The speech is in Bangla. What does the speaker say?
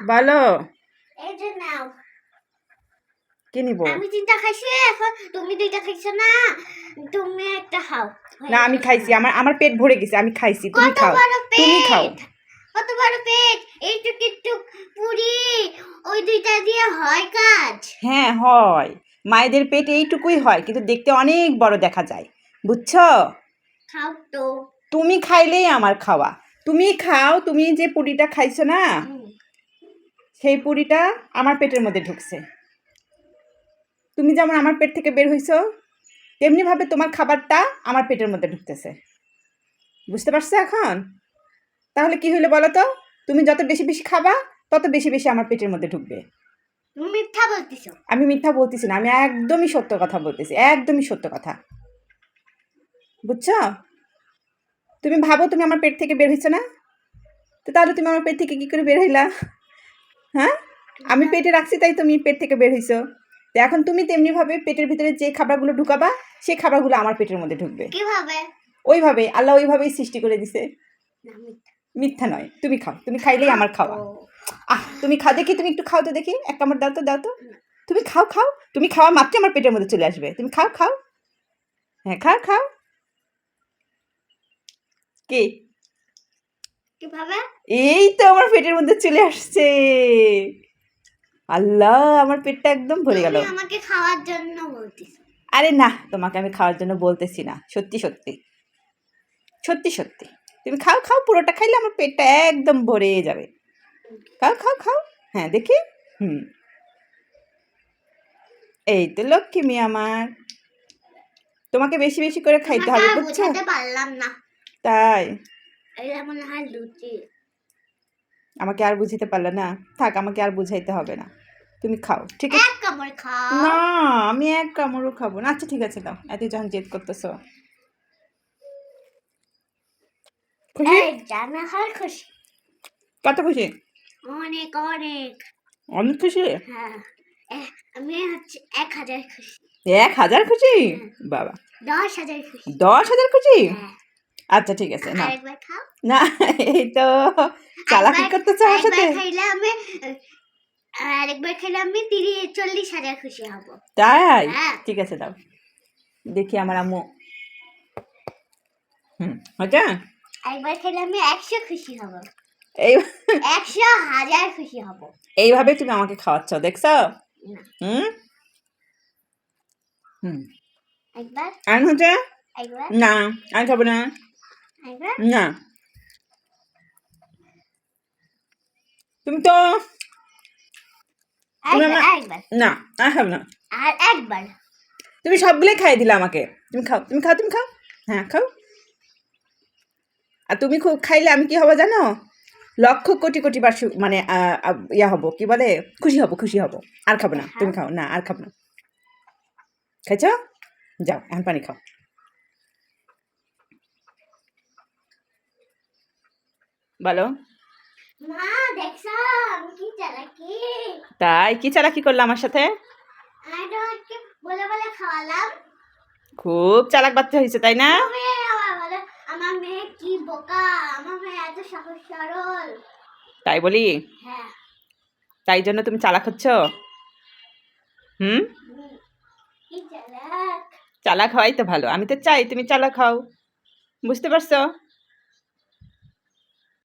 বলো কি নিব? আমি তিনটা খাইছি এখন তুমি দুইটা খাইছো না তুমি একটা খাও। না আমি খাইছি আমার আমার পেট ভরে গেছে আমি খাইছি তুমি খাও। তুমি খাও। কত বড় পেট? এইটুক একটুক পুরি ওই দুইটা দিয়ে হয় কাজ? হ্যাঁ হয়। মায়েদের পেট এইটুকুই হয় কিন্তু দেখতে অনেক বড় দেখা যায়। বুঝছ? খাও তো। তুমি খাইলেই আমার খাওয়া। তুমি খাও তুমি যে পুরিটা খাইছো না। সেই পুরিটা আমার পেটের মধ্যে ঢুকছে। তুমি যেমন আমার পেট থেকে বের হইছো তেমনিভাবে তোমার খাবারটা আমার পেটের মধ্যে ঢুকতেছে। বুঝতে পারছ এখন? তাহলে কি হইল বলো তো? তুমি যত বেশি বেশি খাবা তত বেশি বেশি আমার পেটের মধ্যে ঢুকবে। তুমি মিথ্যা বলতেছো। আমি মিথ্যা বলতেছি না আমি একদমই সত্য কথা বলতেছি একদমই সত্য কথা। বুঝছ? তুমি ভাবো তুমি আমার পেট থেকে বের হয়েছো না? তো তাহলে তুমি আমার পেট থেকে কি করে বের হইলা? হ্যাঁ? আমি পেটে রাখছি তাই তুমি পেট থেকে বের হইছো। তো এখন তুমি তেমনিভাবে পেটের ভিতরে যে খাবারগুলো ঢুকাবা সেই খাবারগুলো আমার পেটের মধ্যে ঢুকবে। কীভাবে? ওইভাবে আল্লাহ ওইভাবেই সৃষ্টি করে দিছে। মিথ্যা। নয় তুমি খাও। তুমি খাইলেই আমার খাওয়া। আহ তুমি খাও দেখি তুমি একটু খাও তো দেখি। এক কামড় দাও তো দাও তো। তুমি খাও খাও। তুমি খাওয়া মাত্র আমার পেটের মধ্যে চলে আসবে। তুমি খাও খাও। হ্যাঁ খাও খাও। কি? কীভাবে এই তো আমার পেটের মধ্যে চলে আসছে। আল্লাহ আমার পেটটা একদম ভরে গেল। আমাকে খাওয়ার জন্য বলতেছো। আরে না তোমাকে আমি খাওয়ার জন্য বলতেছি না। সত্যি সত্যি। সত্যি সত্যি। তুমি খাও খাও পুরোটা খাইলে আমার পেটটা একদম ভরে যাবে। খাও খাও খাও। হ্যাঁ দেখি। হুম। এই তো লক্ষ্মী আমার। তোমাকে বেশি বেশি করে খাইতে হবে বুঝছ? পারলাম না। তাই। এটা মনে হয় লুচি। আমাকে আর বুঝাইতে পারলে না। থাক আমাকে আর বুঝাইতে হবে না। তুমি খাও ঠিক আছে? এক কামড় খাও। না আমি এক কামড়ও খাব না। আচ্ছা ঠিক আছে দাও এত যখন জেদ করতেছো। খুশি? জানা হয় খুশি। কত খুশি? অনেক অনেক। অনেক খুশি? হ্যাঁ আমি হচ্ছে এক হাজার খুশি। এক হাজার খুশি? বাবা। দশ হাজার খুশি। দশ হাজার খুশি? হ্যাঁ। আচ্ছা ঠিক আছে না। আরেকবার না এই তো চালাকি সাথে আরেকবার খাইলে আমি আরেকবার খাইলে আমি তিরিশ চল্লিশ হাজার খুশি হব। তাই? হ্যাঁ। ঠিক আছে দাও। দেখি আমার আম্মু। হুম হচ্ছে একবার খেলে আমি একশো খুশি হব। এই একশো হাজার খুশি হব। এইভাবে তুমি আমাকে খাওয়াচ্ছ দেখছ। হুম? হুম। একবার। আর হচ্ছে না আর খাব না। না। তুমি তো না আর খাব না। আর একবার। তুমি সবগুলোই খাই দিলে আমাকে। তুমি খাও তুমি খাও তুমি খাও। হ্যাঁ খাও। আর তুমি খুব খাইলে আমি কি হব জানো? লক্ষ কোটি কোটি বার মানে ইয়া হব। কি বলে? খুশি হব খুশি হব। আর খাব না তুমি খাও। না আর খাব না। খাইছ? যাও এখন পানি খাও। বলো। তাই? কি চালাকি করল আমার সাথে? খুব চালাক বাচ্চা হয়েছে তাই না? তুমি আবার বলে আমার মেয়ে কি বোকা? আমার মেয়ে এত সহজ সরল। তাই বলি? হ্যাঁ। তাই জন্য তুমি চালাক হচ্ছ? হুম? চালাক? হয় তো ভালো। আমি তো চাই তুমি চালাক হও। বুঝতে পারছ?